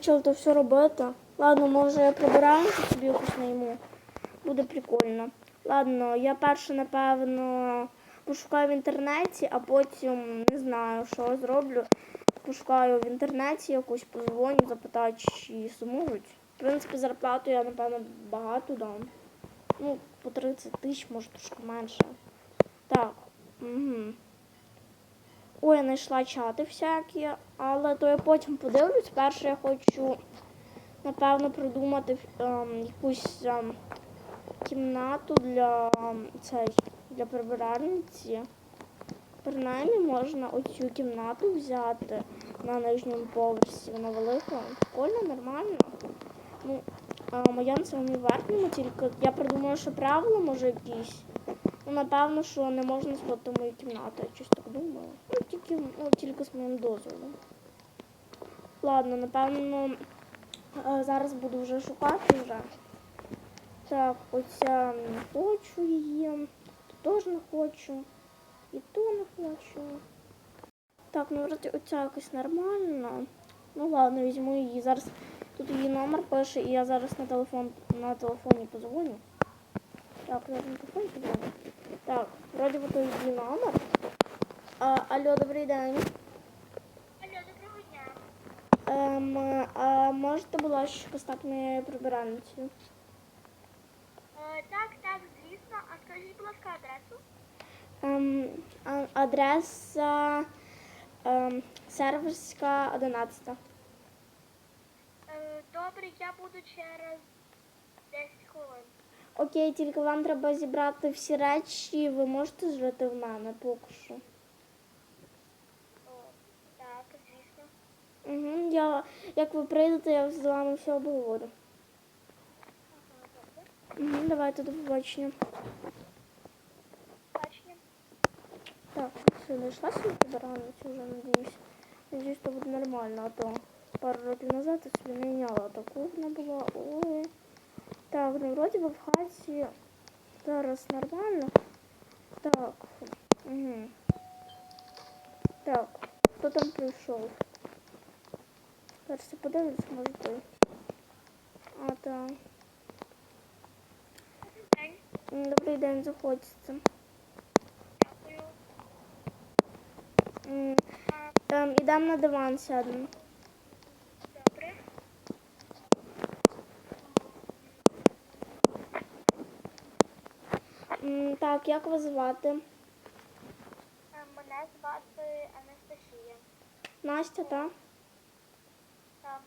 почали то все робити. Ладно, може я прибираю собі якусь найму. Буде прикольно. Ладно, я перше, напевно, пошукаю в інтернеті, а потім не знаю, що зроблю. Пошукаю в інтернеті якусь позвоню, запитаю, чи зможуть. В принципі, зарплату я, напевно, багато дам. Ну, по 30 тисяч, може трошки менше. Так. Угу. Ой, я знайшла чати всякі, але то я потім подивлюсь. Перше я хочу, напевно, придумати ем, якусь ем, кімнату для ем, цей, для прибиральниці. Принаймні можна оцю кімнату взяти на нижньому поверсі. Вона велика. Прикольно, нормально. Ну, а моя на самому верхньому, тільки я придумала, що правила може якісь. Ну, напевно, що не можна сходити в мою кімнату, я щось так думала. Ну, тільки, ну, тільки з моїм дозволом. Ладно, напевно, е, зараз буду вже шукати вже. Так, оця не хочу її, тут теж не хочу, і ту не хочу. Так, ну вроді оця якось нормально. Ну ладно, візьму її. Зараз тут її номер пише, і я зараз на телефон на телефоні позвоню. Так, на телефоні позвоню. Так, вроді би то її номер. А, алло, добрий день. Алло, доброго дня. Ем, а можете, будь ласка, стати моєю прибиральницею? Е, так, так, звісно. А скажіть, будь ласка, адресу? Ем, а- адреса ем, серверська 11. Е, добре, я буду через 10 хвилин. Окей, тільки вам треба зібрати всі речі, ви можете жити в мене поки що. О, так, звісно. Угу, я, як ви прийдете, я з вами все обговорю. Угу, давайте до побачення. Бачення. Так, все, знайшла свою прибиральницю вже, надіюсь. Надіюсь, то буде нормально, а то пару років назад я собі не міняла таку вона була. Ой. Так, ну вроді би в хаті зараз нормально. Так. Угу. Так, хто там прийшов? Зараз я подивлюсь, може той. А, так. Добрий день, заходьте. Дякую. М, А, Ем, ідемо на диван сядемо. добре. М, Так, як вас звати? Е, Мене звати Анастасія. Настя, так? Так.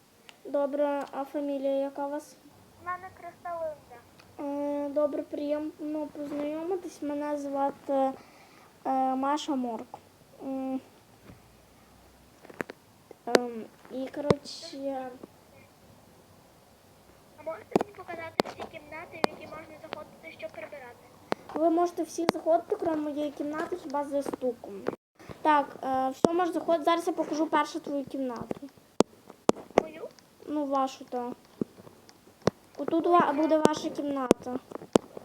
Добре, а фамілія яка у вас? В мене Кристалинка. Е, Добре, приємно познайомитись. Мене звати е, Маша Морк. Ем, І, коротше, А можете мені показати всі кімнати, в які можна заходити, щоб прибирати? Ви можете всі заходити, крім моєї кімнати, хіба за стуком. Так, е, все може заходити. Зараз я покажу першу твою кімнату. Мою? Ну, вашу то. Отут ва- буде ваша кімната.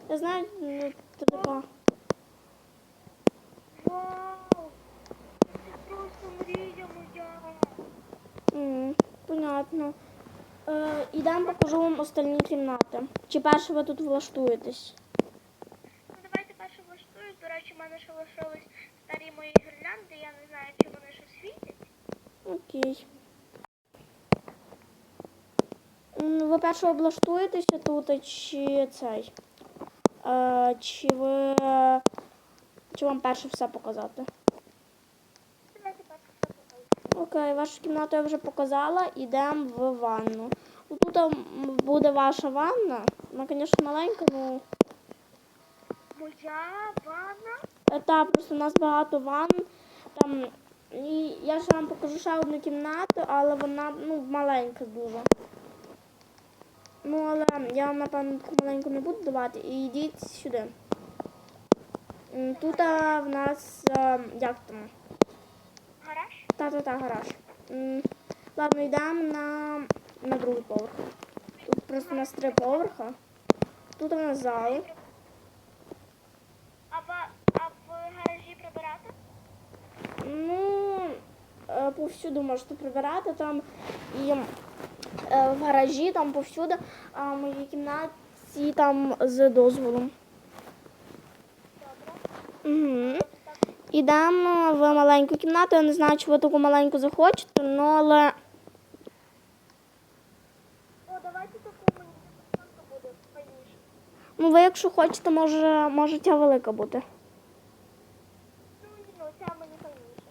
Я знаю, ну, це така. Вау! Це просто мрія моя. М, Понятно. Е, ідемо покажу вам остальні кімнати. Чи перше ви тут влаштуєтесь? Ну давайте перше влаштуюсь. До речі, в мене ще лишились старі мої гірлянди, я не знаю, чи вони ще світять. Окей. Ви перше облаштуєтеся тут, чи цей? Е, чи ви. Чи вам перше все показати? Давайте перше все покажу. Окей, вашу кімнату я вже показала, ідемо в ванну. Ну, Тут буде ваша ванна. Вона, звісно, маленька, ну. Моя ванна? Е, Та просто у нас багато ванн. Там. І я ще вам покажу ще одну кімнату, але вона ну, маленька дуже. Ну, але я вам, напевно, таку маленьку не буду давати. І йдіть сюди. Тут а, в нас е, як там? Гараж? Та-та-та, гараж. Ладно, йдемо на, на другий поверх. Тут просто у нас три поверха. Тут у нас зал. А, в, а в гаражі прибирати? Ну, е, повсюду можете прибирати там і е, в гаражі, там повсюди, а в моїй кімнаті там з дозволом. Угу. Ідемо в маленьку кімнату. Я не знаю, чи ви таку маленьку захочете, ну але. О, давайте таку мені буде файніше. Ну, ви, якщо хочете, може, може ця велика бути. Ну, ні, ну, ця мені файніше.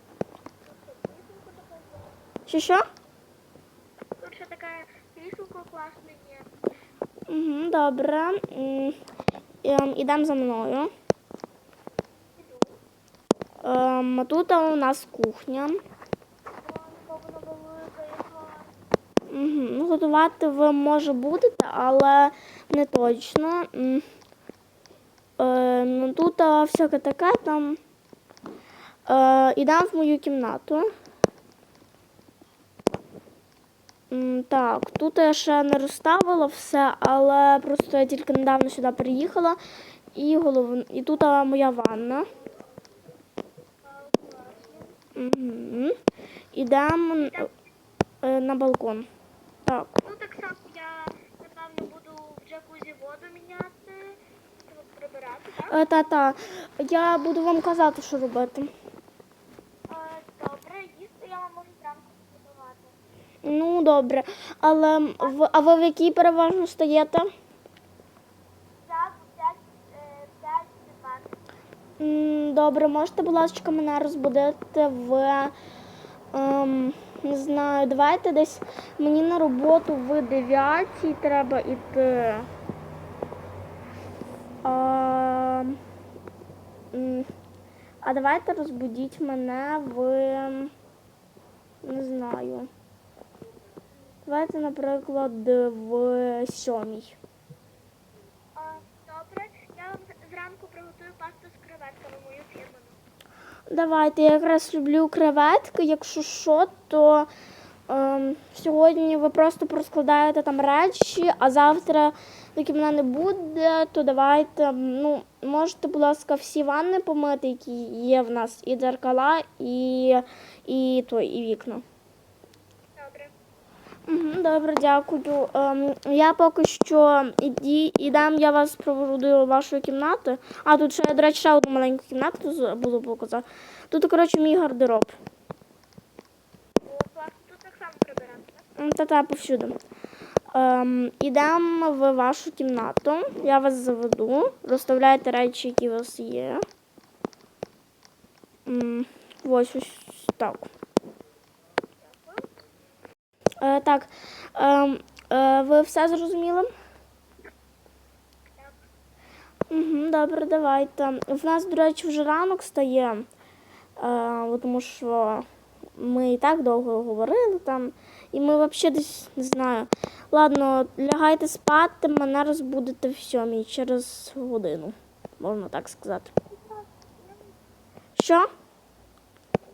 Тут ще кріселко таке. Що що? Тут ще таке кріселко класне є. Угу, добре. Ем, Ідемо за мною. Ем, тут у нас кухня. Угу. Ну, готувати ви може будете, але не точно. М. Е, ну, тут всяке таке там. Е, ідемо в мою кімнату. М, Так, тут я ще не розставила все, але просто я тільки недавно сюди приїхала. І, голов... і тут моя ванна. Угу. Ідемо е, на балкон. Так. Ну, так само я, напевно, буду в джакузі воду міняти, прибирати, так? Е, Та-та, я буду вам казати, що робити. Е, Добре, їсти я вам можу зранку приготувати. Ну, добре. Але в, а ви в якій переважно 5, 5, Добре, можете, будь ласка, мене розбудити в. ем, не знаю, давайте десь мені на роботу в 9 треба йти. А, а давайте розбудіть мене в. Не знаю. Давайте, наприклад, в сьомій. Добре, я вам зранку приготую пасту з креветками мою фірмену. Давайте, я якраз люблю креветки. Якщо що, то ем, сьогодні ви просто проскладаєте там речі, а завтра, доки мене не буде, то давайте, ну, можете, будь ласка, всі ванни помити, які є в нас, і дзеркала, і, і, то, і вікна. Добре. Дякую. Ем, я поки що іді, ідем, я вас проведу до вашої кімнати. А, тут ще, до речі, ще одну маленьку кімнату забула показати. Тут, коротше, мій гардероб. Тут так само прибирати, Та-та, повсюди. Ем, ідемо в вашу кімнату. Я вас заведу. Розставляйте речі, які у вас є. М, Ось ось так. Е, так. Ем, е, ви все зрозуміли? Угу, добре, давайте. В нас, до речі, вже ранок стає, е, тому що ми і так довго говорили там, і ми взагалі десь не знаю. Ладно, лягайте спати, мене розбудете в сьомій через годину, можна так сказати. Що?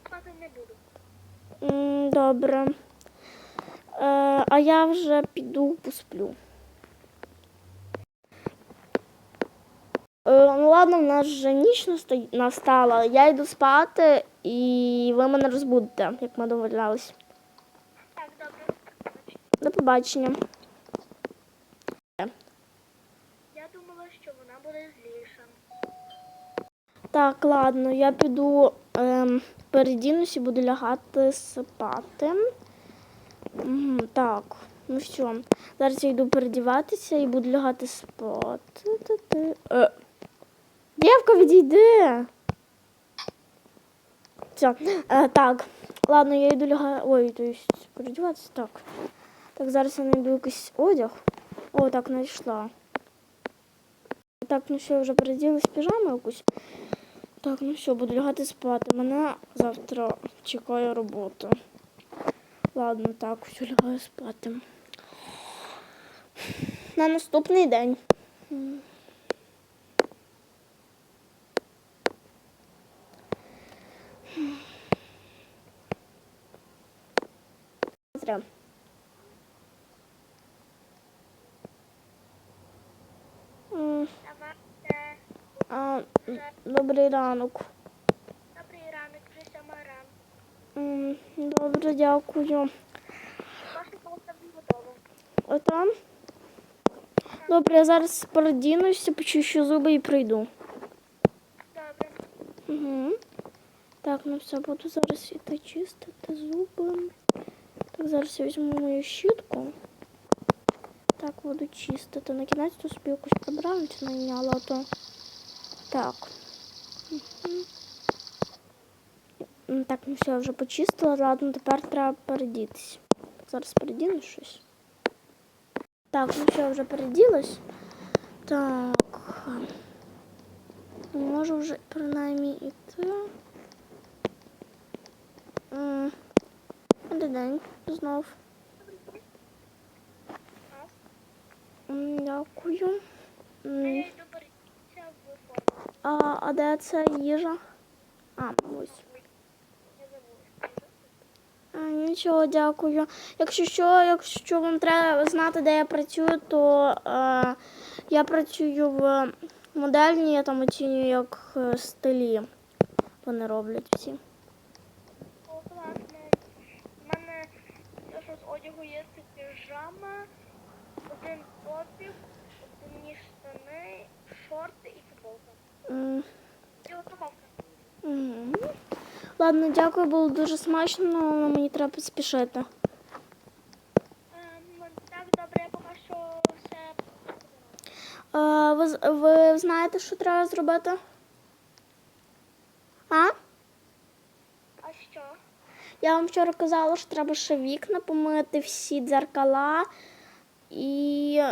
Спати не буду. Добре. Е, а я вже піду посплю. Е, ну ладно, в нас вже ніч наста- настала. Я йду спати і ви мене розбудете, як ми домовлялись. Так, добре. До побачення. Я думала, що вона буде зліша. Так, ладно, я піду ем, передінусь і буду лягати спати. Так, ну все. Зараз я йду передіватися і буду лягати спати. Е. Дівка, відійди. Все. Е, так, ладно, я йду лягати. Ой, то есть передіватися. Так. Так, зараз я знайду якийсь одяг. О, так, знайшла. Так, ну все, я вже переділась піжаму якусь. Так, ну все, буду лягати спати. Мене завтра чекає робота. Ладно, так, все, лягаю спати. На наступний день. Завтра. Добрий ранок. Добрий ранок, вже сьома ранку. М, Добре, дякую. Отам. Добре, я зараз передінуся, почищу зуби і прийду. Добре. Угу. Так, ну все, буду зараз іти чистити зуби. Так, зараз я візьму мою щітку. Так, буду чистити. На кінець то собі якусь прибранцю найняла, то. Так. Мгм. М, Так, ну все, я вже почистила. Ладно, тепер треба передітись. Зараз передіну щось. Так, ну все, я вже переділась. Так. Можу вже принаймні йти. М, Добрий день знов. М, Дякую. А М, я йду боротися в форму. А, а де це їжа? А, ось. Нічого, дякую. Якщо що, якщо вам треба знати, де я працюю, то е, я працюю в модельні, я там оцінюю як е, стилі. Вони роблять всі. О, класно. У мене що з одягу є це піжама, один топік, одні штани, шорти і футболка. М, І упаковка. мгм. Ладно, дякую, було дуже смачно, але мені треба поспішити. Ем, так, добре, я поки що все. Е, ви, ви знаєте, що треба зробити? А? А що? Я вам вчора казала, що треба ще вікна помити, всі дзеркала і.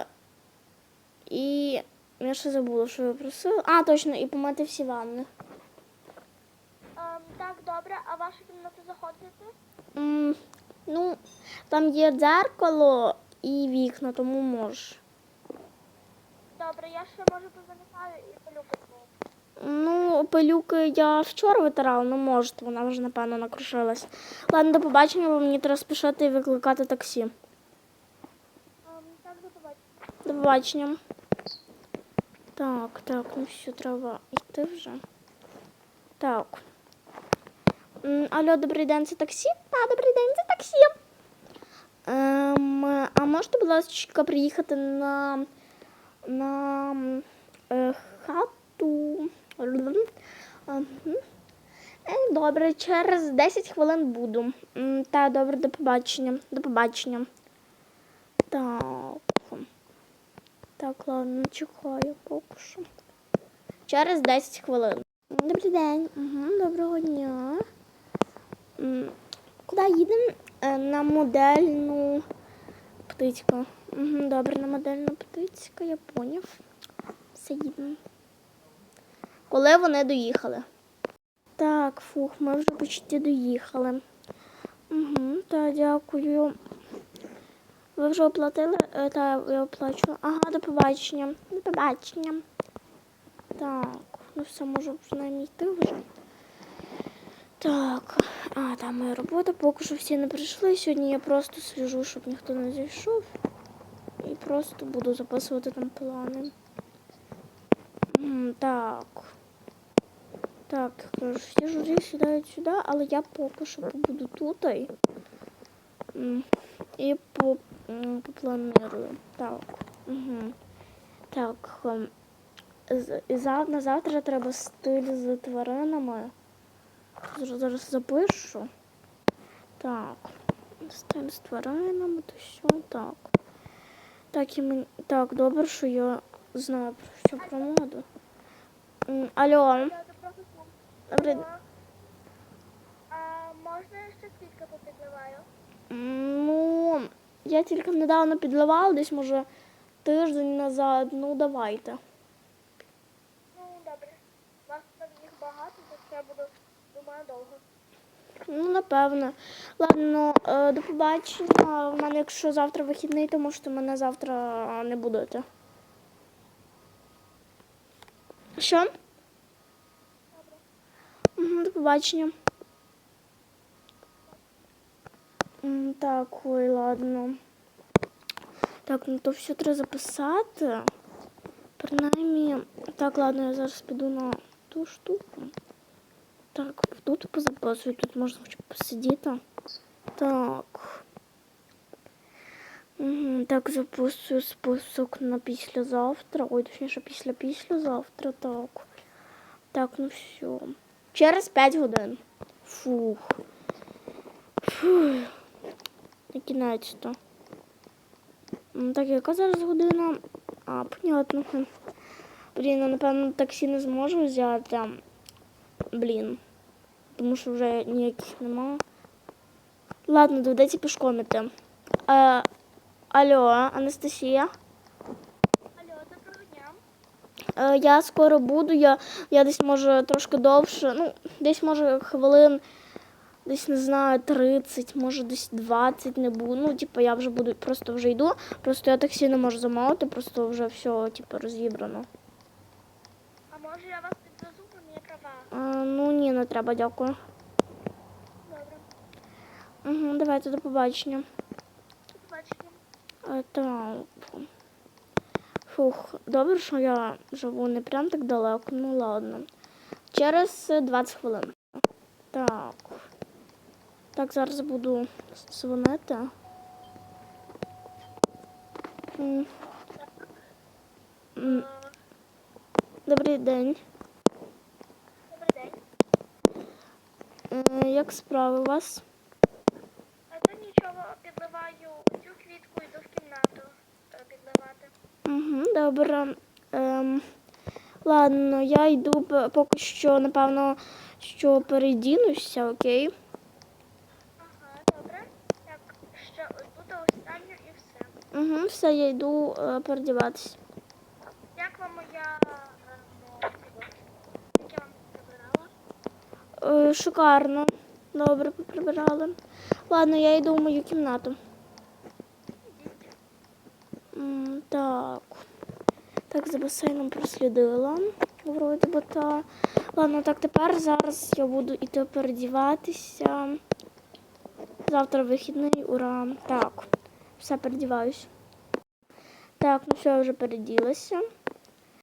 І. Я ще забула, що я просила. А, точно, і помити всі ванни. Так, добре, а вашу кімнату заходити? М, ну, там є дзеркало і вікна, тому можеш. Добре, я ще може позамітаю і полюбити. Ну, пилюки я вчора витирала, ну можете, вона вже, напевно, накрушилась. Ладно, до побачення, бо мені треба спішити і викликати таксі. Ем, так, до побачення. До побачення. Так, так, ну що, треба йти вже. Так. Алло, добрий день, це таксі? А, добрий день, це таксі. Ем, а можете, будь ласка, приїхати на, на е, хату? Е, Добре, через 10 хвилин буду. Та, добре, до побачення. До побачення. Так. Так, ладно, чекаю поки що. Через 10 хвилин. Добрий день. Угу, доброго дня. Куди їдемо? Е, На модельну птицька. Угу, добре, на модельну птицька, я поняв. Все їдемо. Коли вони доїхали? Так, фух, ми вже почти доїхали. Угу, так, дякую. Ви вже оплатили? Е, Так, я оплачу. Ага, до побачення. До побачення. Так, ну все, можу принаймні йти вже. Так, а, там моя робота. Поки що всі не прийшли. Сьогодні я просто сліжу, щоб ніхто не зайшов. І просто буду записувати там плани. Так. Так, кажу, всі журі сідають сюди, але я поки що побуду тут. І, м, по, м, попланую. Так. Угу. Так. ем, на завтра треба стиль з тваринами. Зараз, зараз запишу. Так. Стиль з тваринами, то що так. Так, і мені... так, добре, що я знаю про що про моду. Алло. А можна я ще свідка попідливаю? Ну, я тільки недавно підливала, десь може тиждень назад. Ну, давайте. Ну, добре. У вас там їх багато, так що я буду, думаю, довго. Ну, напевно. Ладно, е, до побачення. У мене, якщо завтра вихідний, то можете мене завтра не будете. Що? Добре. Угу, до побачення. Так, ой, ладно. Так, ну то все треба записати. Принаймні. Так, ладно, я зараз піду на ту штуку. Так, тут позаписую, тут можна хоча б посидіти. Так. Так, записую список на післязавтра. Ой, точніше, після післязавтра, так. Так, ну все. Через 5 годин. Фух. Фух. На кінець-то. Так, яка зараз година? А, понятно. Блін, ну, напевно, таксі не зможу взяти. Блін. Тому що вже ніяких нема. Ладно, доведеться пішком іти. Е, алло, Анастасія. Алло, доброго дня. Е, я скоро буду. Я, я десь може трошки довше. Ну, десь може хвилин, десь не знаю, 30, може десь 20 не буду. Ну, типу, я вже буду, просто вже йду. Просто я таксі не можу замовити, просто вже все, типу, розібрано. А може я вас Е, ну ні, не треба, дякую. Добре. Угу, давайте до побачення. До побачення. Е, так. Фух, добре, що я живу не прям так далеко, ну ладно. Через е, 20 хвилин. Так. Так, зараз буду дзвонити. Е, Добрий день. Добрий день. Е, Як справи у вас? А то нічого, підливаю цю квітку, йду в кімнату е, підливати. Угу, добре. Ем, ладно, я йду поки що, напевно, що передінуся, окей? Ага, добре. Так, ще ось буде останнє і все. Угу, все, я йду е, передіватися. Як вам моя е, як я вам прибирала? Е, шикарно. Добре поприбирали. Ладно, я йду в мою кімнату. Так. Так, за басейном прослідила. Вроді би та. Ладно, так тепер зараз я буду іти передіватися. Завтра вихідний, ура. Так, все передіваюсь. Так, ну все, я вже переділася.